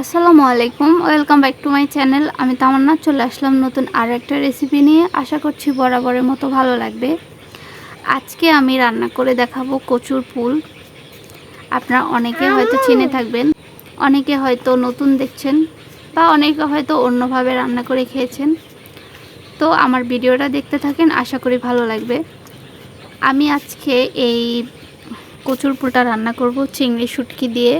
আসসালামু আলাইকুম, welcome back to my channel. আমি তামান্না, চলে আসলাম নতুন আর একটা রেসিপি নিয়ে। আশা করছি বরাবরের মতো ভালো লাগবে। আজকে আমি রান্না করে দেখাবো কচুর ফুল আপনারা অনেকে হয়তো চিনে থাকবেন, অনেকে হয়তো নতুন দেখছেন, বা অনেকে হয়তো অন্যভাবে রান্না করে খেয়েছেন। তো আমার ভিডিওটা দেখতে থাকেন, আশা করি ভালো লাগবে। আমি আজকে এই কচুর ফুলটা রান্না করব, চিংড়ি শুটকি দিয়ে,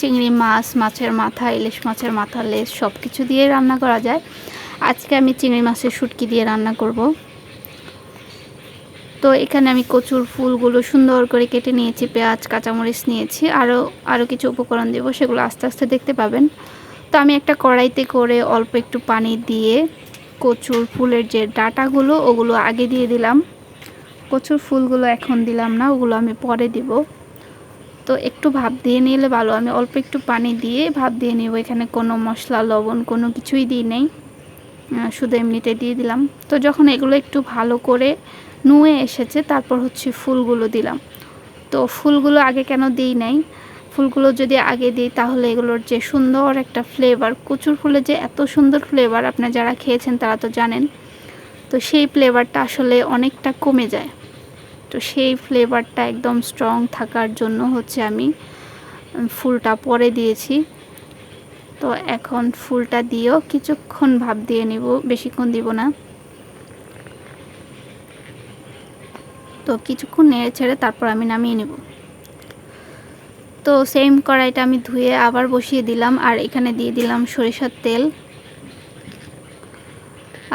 চিংড়ি মাছ, মাছের মাথা, ইলিশ মাছের মাথা, লেস সব কিছু দিয়ে রান্না করা যায়। আজকে আমি চিংড়ি মাছের শুটকি দিয়ে রান্না করব। তো এখানে আমি কচুর ফুলগুলো সুন্দর করে কেটে নিয়েছি, পেঁয়াজ, কাঁচামরিচ নিয়েছি আরও আরও কিছু উপকরণ দেবো, সেগুলো আস্তে আস্তে দেখতে পাবেন। তো আমি একটা কড়াইতে করে অল্প একটু পানি দিয়ে কচুর ফুলের যে ডাটাগুলো, ওগুলো আগে দিয়ে দিলাম। কচুর ফুলগুলো এখন দিলাম না, ওগুলো আমি পরে দিব। তো একটু ভাব দিয়ে নিলে ভালো, আমি অল্প একটু পানি দিয়ে ভাব দিয়ে নেব, এখানে কোনো মশলা, লবণ কোনো কিছুই দিই নেই। শুধু এমনিতে দিয়ে দিলাম। তো যখন এগুলো একটু ভালো করে নুয়ে এসেছে, তারপর হচ্ছে ফুলগুলো দিলাম। তো ফুলগুলো আগে কেন দিই নাই? ফুলগুলো যদি আগে দিই, তাহলে এগুলোর যে সুন্দর একটা ফ্লেভার কচুর ফুলের যে এত সুন্দর ফ্লেভার আপনারা যারা খেয়েছেন তারা তো জানেন। তো সেই ফ্লেভারটা আসলে অনেকটা কমে যায়। তো সেই ফ্লেভারটা একদম স্ট্রং থাকার জন্য হচ্ছে আমি ফুলটা পরে দিয়েছি। তো এখন ফুলটা দিয়েও কিছুক্ষণ ভাব দিয়ে নিব, বেশিক্ষণ দিব না। তো কিছুক্ষণ নেড়ে ছেড়ে তারপর আমি নামিয়ে নেব। তো সেম কড়াইটা আমি ধুয়ে আবার বসিয়ে দিলাম, আর এখানে দিয়ে দিলাম সরিষার তেল।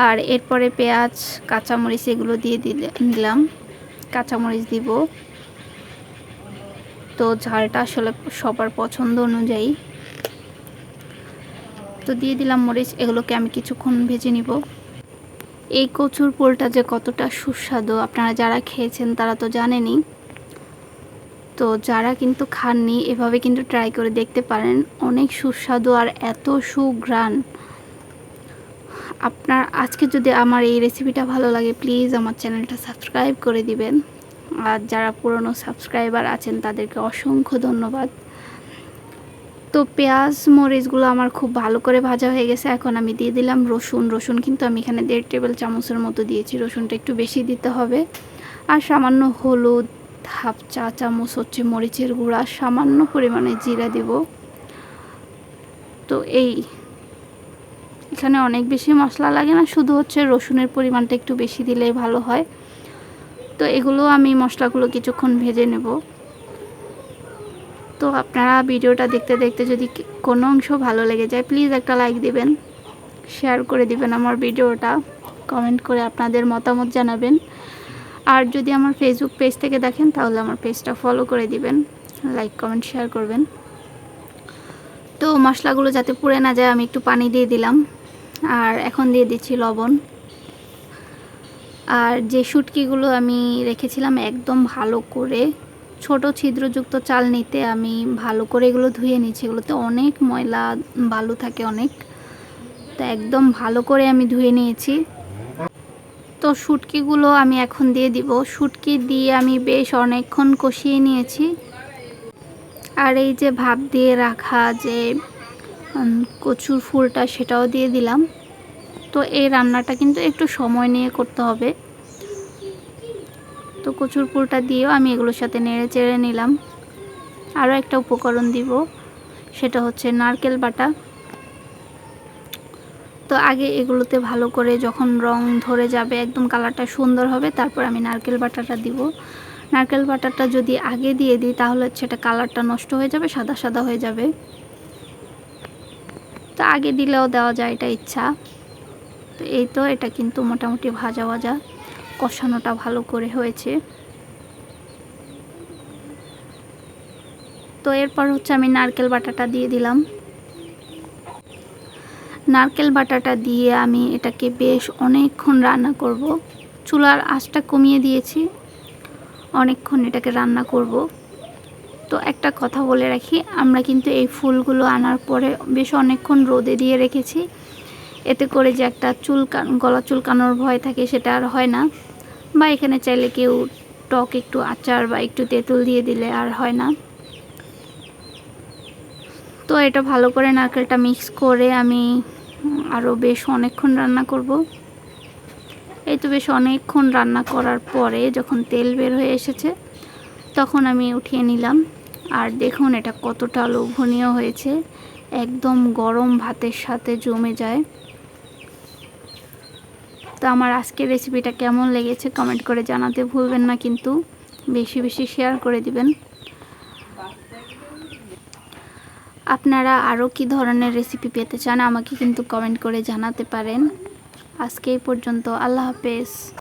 আর এরপরে পেঁয়াজ, কাঁচামরিচ এগুলো দিয়ে দিলে, দিলাম। কাঁচামরিচ দিব। তো ঝালটা আসলে সবার পছন্দ অনুযায়ী। তো দিয়ে দিলাম মরিচ, এগুলোকে আমি কিছুক্ষণ ভেজে নিব। এই কচুর পোলটা যে কতটা সুস্বাদু, আপনারা যারা খেয়েছেন তারা তো জানেনই। তো যারা কিন্তু খাননি, এভাবে কিন্তু ট্রাই করে দেখতে পারেন। অনেক সুস্বাদু আর এত সুঘ্রাণ। আপনার, আজকে যদি আমার এই রেসিপিটা ভালো লাগে প্লিজ আমার চ্যানেলটা সাবস্ক্রাইব করে দিবেন। আর যারা পুরনো সাবস্ক্রাইবার আছেন, তাদেরকে অসংখ্য ধন্যবাদ। তো পেঁয়াজ মরিচগুলো আমার খুব ভালো করে ভাজা হয়ে গেছে। এখন আমি দিয়ে দিলাম রসুন। রসুন কিন্তু আমি এখানে দেড় টেবিল চামচের মতো দিয়েছি। রসুনটা একটু বেশি দিতে হবে। আর সামান্য হলুদ, হাফ চা চামচ হচ্ছে মরিচের গুঁড়া। সামান্য পরিমাণে জিরা দিব। তো এই এখানে অনেক বেশি মশলা লাগে না, শুধু হচ্ছে রসুনের পরিমাণটা একটু বেশি দিলেই ভালো হয়। তো এগুলো আমি মশলাগুলো কিছুক্ষণ ভেজে নেব। তো আপনারা ভিডিওটা দেখতে দেখতে যদি কোনো অংশ ভালো লেগে যায় প্লিজ একটা লাইক দিবেন শেয়ার করে দিবেন আমার ভিডিওটা কমেন্ট করে আপনাদের মতামত জানাবেন। আর যদি আমার ফেসবুক পেজ থেকে দেখেন, তাহলে আমার পেজটা ফলো করে দিবেন লাইক কমেন্ট শেয়ার করবেন। তো মশলাগুলো যাতে পুড়ে না যায়, আমি একটু পানি দিয়ে দিলাম। আর এখন দিয়ে দিচ্ছি লবণ। আর যে শুটকিগুলো আমি রেখেছিলাম একদম ভালো করে, ছোট ছিদ্রযুক্ত চাল নিতে আমি ভালো করে এগুলো ধুয়ে নিচ্ছি এগুলোতে অনেক ময়লা, বালু থাকে অনেক। তো একদম ভালো করে আমি ধুয়ে নিয়েছি। তো শুটকিগুলো আমি এখন দিয়ে দিব। শুটকি দিয়ে আমি বেশ অনেকক্ষণ কষিয়ে নিয়েছি। আর এই যে ভাব দিয়ে রাখা যে কচুর ফুলটা সেটাও দিয়ে দিলাম। তো এই রান্নাটা কিন্তু একটু সময় নিয়ে করতে হবে। তো কচুর ফুলটা দিয়েও আমি এগুলোর সাথে নেড়ে চেড়ে নিলাম। আরও একটা উপকরণ দিব, সেটা হচ্ছে নারকেল বাটা। তো আগে এগুলোতে ভালো করে যখন রং ধরে যাবে, একদম কালারটা সুন্দর হবে, তারপর আমি নারকেল বাটাটা দিব। নারকেল বাটাটা যদি আগে দিয়ে দিই, তাহলে সেটা কালারটা নষ্ট হয়ে যাবে, সাদা সাদা হয়ে যাবে। তো আগে দিলেও দেওয়া যায়, এটা ইচ্ছা। তো এই তো এটা কিন্তু মোটামুটি ভাজা ভাজা, কষানোটা ভালো করে হয়েছে। তো এরপর হচ্ছে আমি নারকেল বাটাটা দিয়ে দিলাম। নারকেল বাটাটা দিয়ে আমি এটাকে বেশ অনেকক্ষণ রান্না করব। চুলার আঁচটা কমিয়ে দিয়েছি, অনেকক্ষণ এটাকে রান্না করব। তো একটা কথা বলে রাখি, আমরা কিন্তু এই ফুলগুলো আনার পরে বেশ অনেকক্ষণ রোদে দিয়ে রেখেছি। এতে করে যে একটা চুলকান গলা চুলকানোর ভয় থাকে সেটা আর হয় না। বা এখানে চাইলে কেউ টক একটু আচার বা একটু তেঁতুল দিয়ে দিলে আর হয় না। তো এটা ভালো করে নারকেলটা মিক্স করে আমি আরও বেশ অনেকক্ষণ রান্না করব। এই তো বেশ অনেকক্ষণ রান্না করার পরে যখন তেল বের হয়ে এসেছে, তখন আমি উঠিয়ে নিলাম। আর দেখুন এটা কতটা লোভনীয় হয়েছে। একদম গরম ভাতের সাথে জমে যায়। তো আমার আজকের রেসিপিটা কেমন লেগেছে কমেন্ট করে জানাতে ভুলবেন না কিন্তু বেশি বেশি শেয়ার করে দিবেন। আপনারা আরও কি ধরনের রেসিপি পেতে চান আমাকে কিন্তু কমেন্ট করে জানাতে পারেন। আজকে এই পর্যন্ত, আল্লাহ হাফেজ।